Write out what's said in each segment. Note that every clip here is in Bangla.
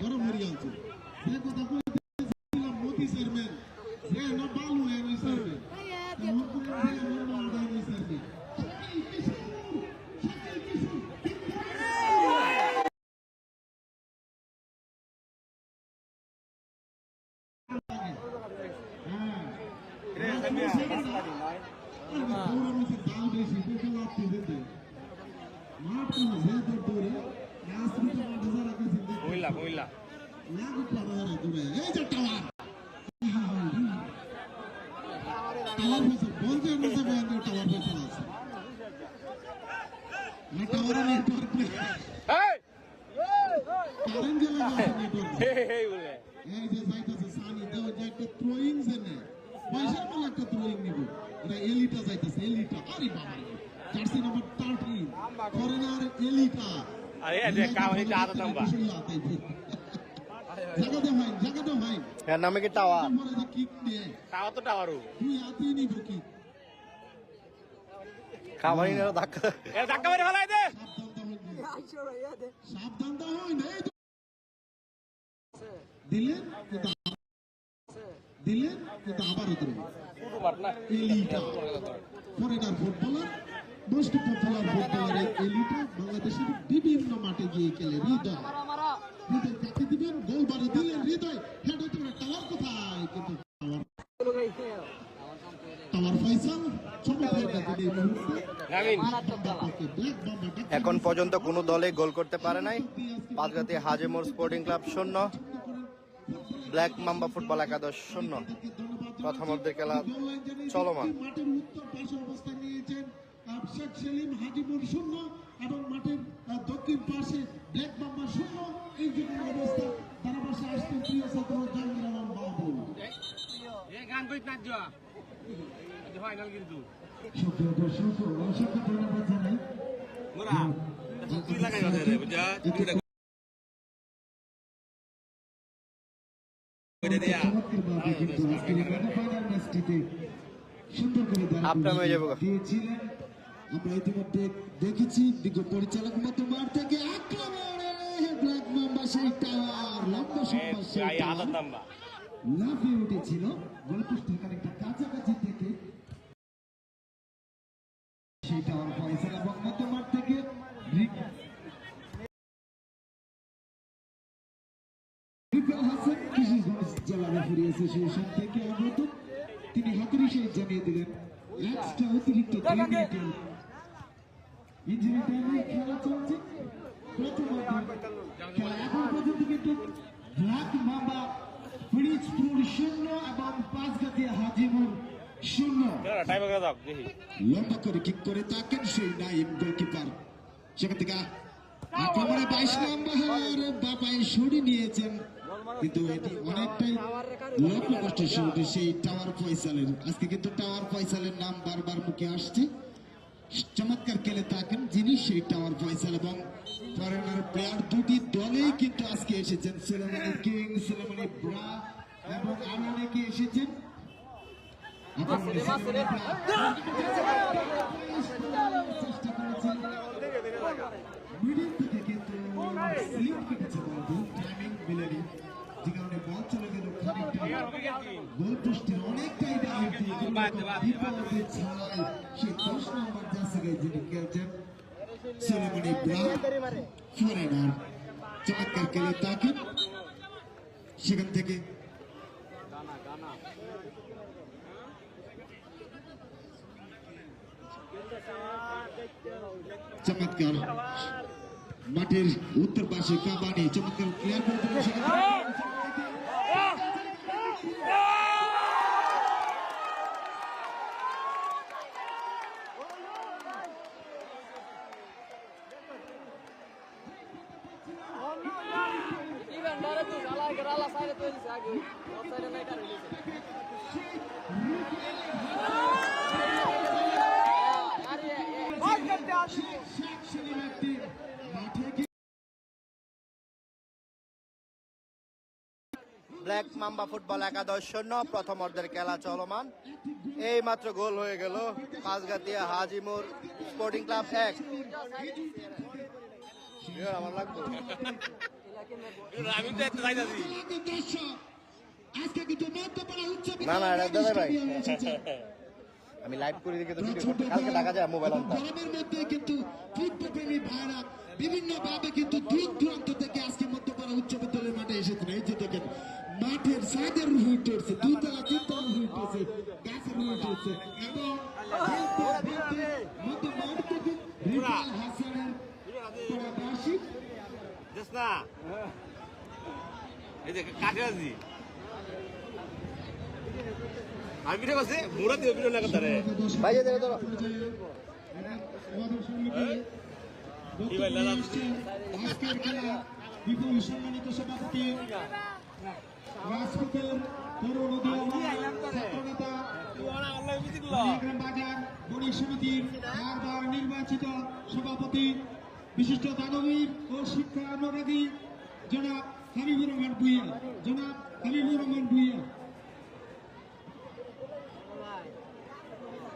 গরম হয়ে আছে যে কথা কইছিলাম মোদি চেয়ারম্যান যে না বালু এর চেয়ারম্যান তখন কোন যে অন্য আদায় এর চেয়ারম্যান কুমিল্লা কুমিল্লা এই যে যাইতেছে সানি দেও যে একটা থ্রোয়িং জেনে পয়সার মাল একটা থ্রোয়িং নিব। এটা এলিটা যাইতেছে এলিটা আরে বাবা জার্সি নাম্বার 13 ফরেনার এলিটা আরে এই কামানি চা নাম্বার। জায়গা দে ভাই জায়গা দে নামে কি টাওয়ার কিক নিয়ে টাওয়ার তো টাওয়ারও। তুই হাতেই নিব কি খাবারই না ধাক্কা। এ ধাক্কা মেরে ফেলাই দে। সাবধান তো না দিলেন কিন্তু আবার- দিলেন কিন্তু না। Elita. Foreigner footballer. Most popular footballer এই বাংলাদেশের বিভিন্ন মাঠে গিয়ে খেলে হৃদয়। হৃদয় কাকে দিবেন গোল বারে দিলেন হৃদয়। হেড হতে পারে টাওয়ার কোথায়? কিন্তু টাওয়ার ফয়সাল এখন পর্যন্ত কোনো দলে গোল করতে পারে নাই। পাঁচগাতি হাজিমোর স্পোর্টিং ক্লাব শূন্য ব্ল্যাক মাম্বা ফুটবল একাদশ শূন্য। প্রথমার্ধের খেলা চলমান মাঠের উত্তর পাশে অবস্থান নিয়েছেন আহ, শেখ সেলিম হাজিপুর শূন্য এবং মাঠের দক্ষিণ পাশে ব্ল্যাক বাম্বা শূন্য। এই যে অবস্থা তারা পাশে আসতে প্রিয় ছাত্র জাহাঙ্গীর বাবু গান কইত না যা। ফাইনাল কিন্তু। দর্শক অসংখ্য ধন্যবাদ জানাই। মোরা তুই লাগাই বুঝা? আপনার হয়ে যাব দিয়েছিলেন। আমরা ইতিমধ্যে দেখেছি বিজ্ঞ পরিচালক মতো মার থেকে আক্রমণে ব্ল্যাক মাম্বা সেই টাওয়ার লম্বা সেই লাফিয়ে উঠেছিল কাছাকাছি থেকে। সেই টাওয়ার ফয়সাল এবং মধ্যমাঠ থেকে হাসান কিশোরগঞ্জ জেলা রেফারি অ্যাসোসিয়েশন থেকে আগত। তিনি হাতের ইশারায় জানিয়ে দিলেন এক্সট্রা অতিরিক্ত দুই মিনিটের ইঞ্জুরি খেলা চলছে খেলা এখন পর্যন্ত কিন্তু ব্ল্যাক মামা ফরিদপুর শূন্য এবং পাঁচগাতি হাজিমুর শূন্য। টাইম করে দাও দেখি। লম্বা করে কিক করে তাকেন সেই নাইম গোলকিপার সেখান থেকে আক্রমণে বাইশ নম্বর বাপায় সরিয়ে নিয়েছেন। কিন্তু এটি অনেকটাই লক্ষ্য কষ্টের সেই টাওয়ার ফয়সালের আজকে কিন্তু টাওয়ার ফয়সালের নাম বারবার মুখে আসছে। চমৎকার খেলে থাকেন যিনি সেই টাওয়ার ফয়সাল এবং ফরেনার প্লেয়ার দুটি দলেই কিন্তু আজকে এসেছেন সেলেমানি কিং সেলেমানি ব্রা এবং আরও অনেকে এসেছেন চেষ্টা করেছেন মিডিল থেকে কিন্তু স্লিপ কেটেছে বলতে টাইমিং মিলেনি যে কারণে বল চলে গেল খানিকটা গোল পোস্টের অনেকটাই দিয়ে ছাড়াই সেই দশ নম্বর জার্সিগায় যিনি খেলছেন সেরেমনি ব্রাক ফরেনার চমৎকার খেলে তাকে সেখান থেকে চমৎকার মাঠের উত্তর পাশে কাবানি চমৎকার ক্লিয়ার করে দিল সেখানে Even ব্ল্যাক মাম্বা ফুটবল একাদশ শূন্য, প্রথম অর্ধের খেলা চলমান। এই মাত্র গোল হয়ে গেল পাঁচগাতিয়া হাজিমুর স্পোর্টিং ক্লাব এক। আমার আমি তো না না এটা দেবে ভাই। আমি লাইভ করে দিকে তো ভিডিও করতে। কালকে দেখা যায় মোবাইল অন গরমের মধ্যে কিন্তু ফুটবলপ্রেমী ভাইরা বিভিন্ন ভাবে কিন্তু দূর দূরান্ত থেকে আজকে মধ্যপাড়া উচ্চ বিদ্যালয়ের মাঠে এসেছেন। এই যে দেখেন মাঠের সাইডের রুহ উঠেছে দুতলা তিনতলা রুহ উঠেছে গাছের রুহ উঠেছে। এবং মধ্য মাঠ থেকে রিফাল হাসানের পরাবাসী দেখ না আমি ভিডিও করছি মুরা দিয়ে ভিডিও ভাই এই দেখো ধরো। কি ভাই, লালা? আজকের খেলা বিপুল সম্মানিত সভাপতি রাজপুতের তরুণ ছাত্রনেতা বাজার বণিক সমিতির বারবার নির্বাচিত সভাপতি বিশিষ্ট দানবীর ও শিক্ষা অনুরাগী জনাব হাবিবুর রহমান ভুইয়া। জনাব হাবিবুর রহমান ভুইয়া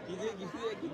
কি যে কি যে- কি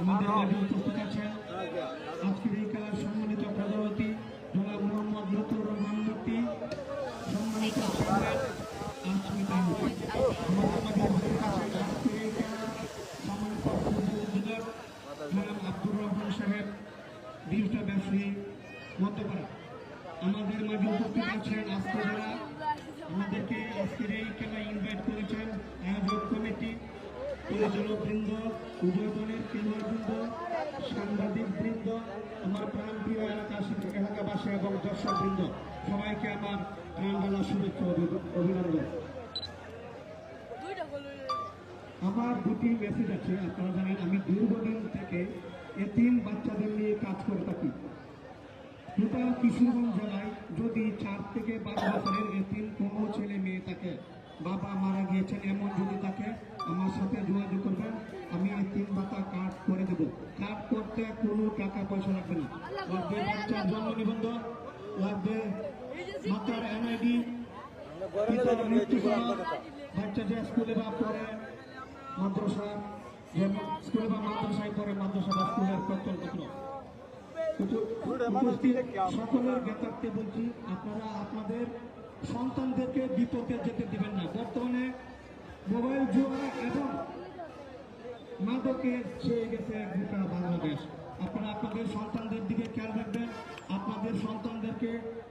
আমাদের মাঝে উপস্থিত আছেন আজকের এই খেলার সম্মানিত প্রজাপতি জনাব মোহাম্মদ লুতুর রহমান মূর্তি সম্মানিত আমাদের মাঝে পরিচালক বৃন্দ উভয় দলের খেলোয়াড় বৃন্দ সাংবাদিক বৃন্দ আমার প্রাণ প্রিয় এলাকা এলাকাবাসী এবং দর্শক বৃন্দ সবাইকে আমার প্রাণ ঢালা শুভেচ্ছা অভিনন্দন। আমার দুটি মেসেজ আছে, আপনারা জানেন, আমি দীর্ঘদিন থেকে এতিম বাচ্চাদের নিয়ে কাজ করে থাকি। টোটাল কিশোরগঞ্জ জেলায় যদি চার থেকে বারো বছরের এতিম কোনো ছেলে মেয়ে থাকে, বাবা মারা গিয়েছেন, এমন যদি থাকে আমার সাথে যোগাযোগ করবেন, আমি তিন পাতা কার্ড করে দেব। কার্ড করতে কোনো টাকা পয়সা লাগবে না। লাগবে বাচ্চার জন্ম নিবন্ধন, লাগবে মাতার এনআইডি বাচ্চা যে স্কুলে বা পড়ে মাদ্রাসা, যে স্কুলে বা মাদ্রাসায় পড়ে মাদ্রাসা বা স্কুলের প্রত্যয়নপত্র উপস্থিত সকলের জ্ঞাতার্থে বলছি, আপনারা আপনাদের সন্তানদেরকে বিপদে যেতে দিবেন না। বর্তমানে মোবাইল জুয়া এবং মাদকে ছেয়ে গেছে গোটা বাংলাদেশ। আপনারা আপনাদের সন্তানদের দিকে খেয়াল রাখবেন আপনাদের সন্তানদেরকে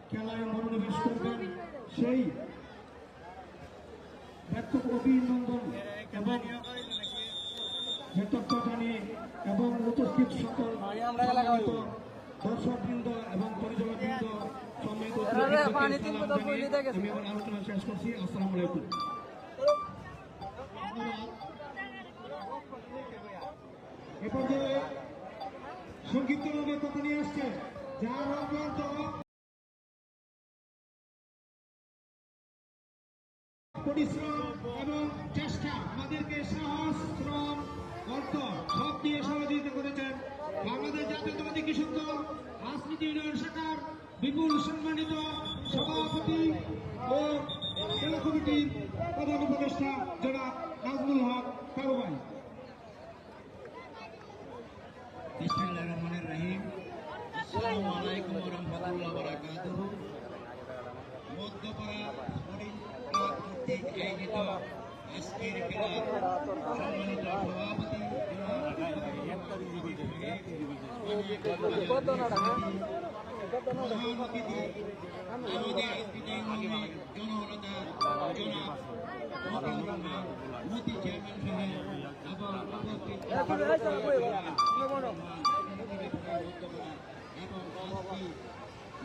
খেলায় মনোনিবেশ করবেন। সেই অভিনন্দন এবং কৃতজ্ঞতা জানিয়ে এবং উপস্থিত সকল দর্শকবৃন্দ এবং পরিচালকবৃন্দ দেখেছে। আমি আমার আলোচনা শেষ করছি। আসসালামু আলাইকুম। এ পর্যায়ে সংক্ষিপ্তভাবে নিয়ে আসছে যার অক্লান্ত পরিশ্রম এবং চেষ্টা আমাদেরকে সাহস শ্রম অর্থ সব দিয়ে সহযোগিতা করেছেন বাংলাদেশ জাতীয়তাবাদী কৃষক দল রাজনীতি উন্নয়ন শাখার বিপুল সম্মানিত সভাপতি ও জেলা কমিটির প্রধান উপদেষ্টা জনাব নাজমুল হক কারুবাই। বিসমিল্লাহির রহমানির রহিম। আসসালামু আলাইকুম ওয়া রাহমাতুল্লাহি ওয়া বারাকাতুহু। মধ্যপাড়া স্পোর্টিং ক্লাব কর্তৃক আয়োজিত আজকের খেলার সম্মানিত সভাপতি টাকা প্রধান অতিথি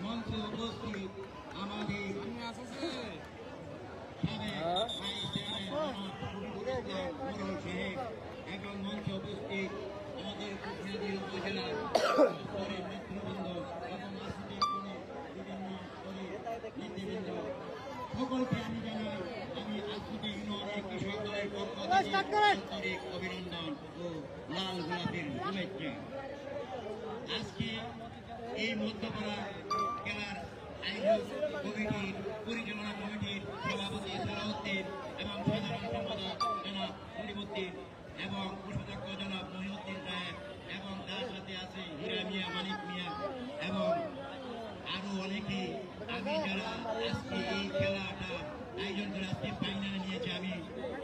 মঞ্চে উপস্থিত আমাদের এবং মঞ্চে উপস্থিত আমাদের কুটিয়াদি উপজেলার নেতৃবৃন্দ এবং আসনের বিভিন্ন সকলকে আমি জানাই আজকে এই মধ্যপাড়া খেলার কমিটির পরিচালনা কমিটির এবং সাধারণ সম্পাদক জনাব মনিমুদ্দিন এবং কোষাধ্যক্ষ জনাব এবং তার সাথে আছে হীরা মিয়া মানিক মিয়া এবং আরও অনেকে আমি যারা আজকে এই খেলাটা আয়োজন করে আজকে ফাইনালে নিয়েছে আমি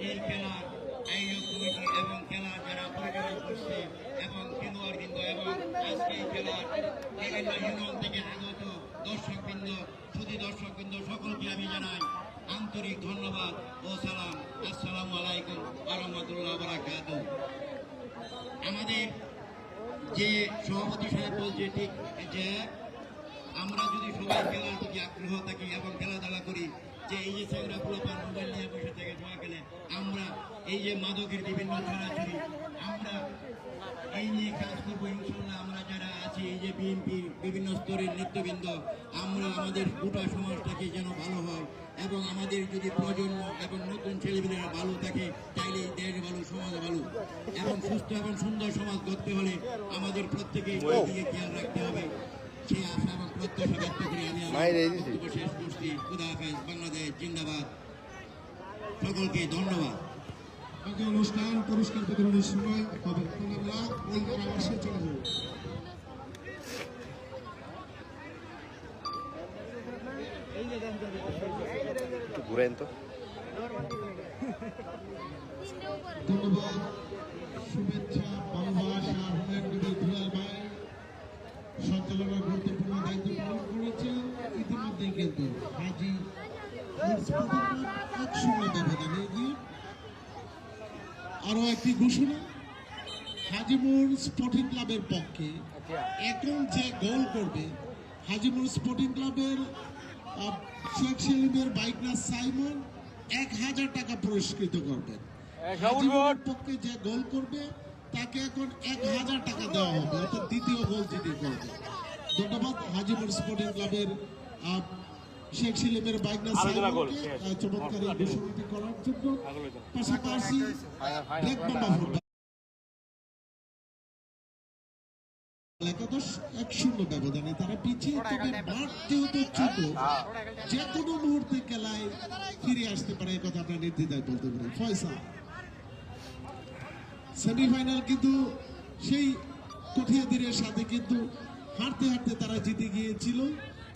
এই খেলার আয়োজক কমিটি এবং খেলার যারা পরিচালনা করছে এবং খেলোয়াড়বৃন্দ এবং আজকে এই খেলার বিভিন্ন ইউনিয়ন থেকে আগত দর্শকবৃন্দ, সুদী দর্শকবৃন্দ সকলকে আমি জানাই আন্তরিক ধন্যবাদ ও সালাম। আসসালামু আলাইকুম আরহামতুল্লাহ বারাকাত আমাদের যে সভাপতি সাহেব বলছে ঠিক যে আমরা যদি সবাই খেলার প্রতি আগ্রহ থাকি এবং খেলাধুলা করি যে এই যে ছেলেরা পোলাপান মোবাইল নিয়ে বসে থেকে জমা খেলে আমরা এই যে মাদকের বিভিন্ন ছড়াছড়ি আমরা এই নিয়ে কাজ করব ইনশাল্লাহ আমরা যারা আছি এই যে বিএনপির বিভিন্ন স্তরের নেতৃবৃন্দ আমরা আমাদের গোটা সমাজটাকে যেন ভালো হয় এবং আমাদের যদি প্রজন্ম এবং নতুন ছেলেমেয়েরা ভালো থাকে তাইলে দেশ ভালো সমাজ ভালো এবং সুস্থ এবং সুন্দর সমাজ গড়তে হলে আমাদের প্রত্যেকে এই দিকে খেয়াল রাখতে হবে সেই আশা এবং প্রত্যাশা বাংলাদেশ জিন্দাবাদ। সকলকে ধন্যবাদ। অনুষ্ঠান পুরস্কার বিতরণের সময় চলে যাবে ঘুরেন তো। ধন্যবাদ। শুভেচ্ছা ভালোবাসা হুমায়ুন কবির দুলাল ভাই সঞ্চালনার গুরুত্বপূর্ণ দায়িত্ব পালন করেছেন ইতিমধ্যেই কিন্তু হাজি এক শূন্য ব্যবধানে এগিয়ে আরও একটি ঘোষণা হাজিমুর স্পোর্টিং ক্লাবের পক্ষে এখন যে গোল করবে হাজিমুর স্পোর্টিং ক্লাবের শেখ সেলিমের সাইমন এক হাজার টাকা পুরস্কৃত করবেন। হাজিমুরের পক্ষে যে গোল করবে তাকে এখন এক হাজার টাকা দেওয়া হবে অর্থাৎ দ্বিতীয় গোল যিনি করবে ধন্যবাদ হাজিমুর স্পোর্টিং ক্লাবের শেখ সেলিমের চমৎকার এই করার জন্য পাশাপাশি ব্ল্যাক মামা ফুটবল একাদশ এক শূন্য ব্যবধানে তারা পিছিয়ে তবে মাঠ যেহেতু ছোট যে কোনো মুহূর্তে খেলায় ফিরে আসতে পারে এই কথা আমরা নির্দ্বিধায় বলতে পারি ফয়সা সেমিফাইনাল কিন্তু সেই কঠিয়াদিরের সাথে কিন্তু হারতে হাঁটতে তারা জিতে গিয়েছিল।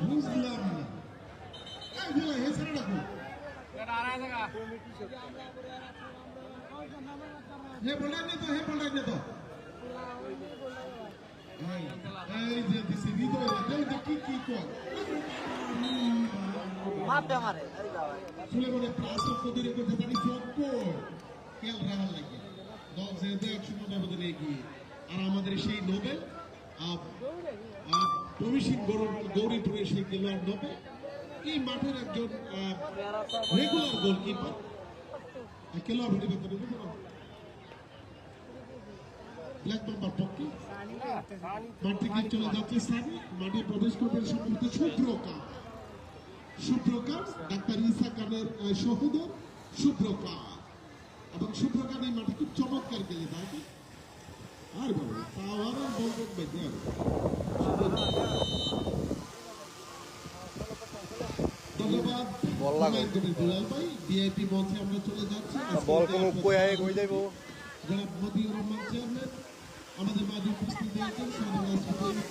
বুঝলাম না এই বলে হে ছেড়ে রাখো হে বলে নে তো হে বলে নে তো এই যে দিছি হৃদয় সুলেমানে প্লাস অফ কদিরে করতে পারি যোগ্য খেয়াল রাখার লাগে। দল যেহেতু একশো ব্যবধানে এগিয়ে। আর আমাদের সেই নোবেল প্রবিশিক গৌরীপুরের সেই খেলোয়াড় নোবেল, এই মাঠের একজন রেগুলার গোলকিপার খেলোয়াড় হতে পারতে ব্ল্যাক নাম্বার পক্ষে। মাঠ থেকে চলে যাচ্ছে সানি। মাঠে প্রবেশ করবেন সম্ভবত শুভ্রকা শুভ্রকার ডাক্তার ইসা খানের সহোদর শুভ্রকার এবং শুভ্রকার এই মাঠে খুব চমৎকার খেলে তাই আর বলো পাওয়ার আর বলবেন আর ধন্যবাদ। দুলাল ভাই ভিআইপি মঞ্চে আমরা চলে যাচ্ছি। আজকে বল কোনো আপনার কই আয় জনাব মতিউর রহমান চেয়ারম্যান আমাদের মাঝে উপস্থিত হয়েছেন সাধারণ রাষ্ট্রপতি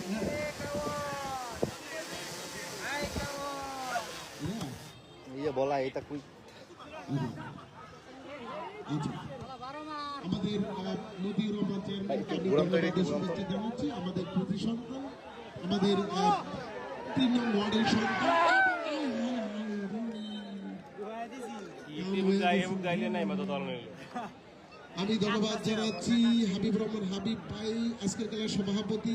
Yeah. ইয়ে বলা এটা কই। আমাদের চেয়ারম্যানকে শুভেচ্ছা জানাচ্ছি আমাদের প্রতি সন্তান আমাদের আহ, তিন নং ওয়ার্ডের সন্তান আমি ধন্যবাদ জানাচ্ছি হাবিব রহমান হাবিব ভাই আজকের খেলার সভাপতি।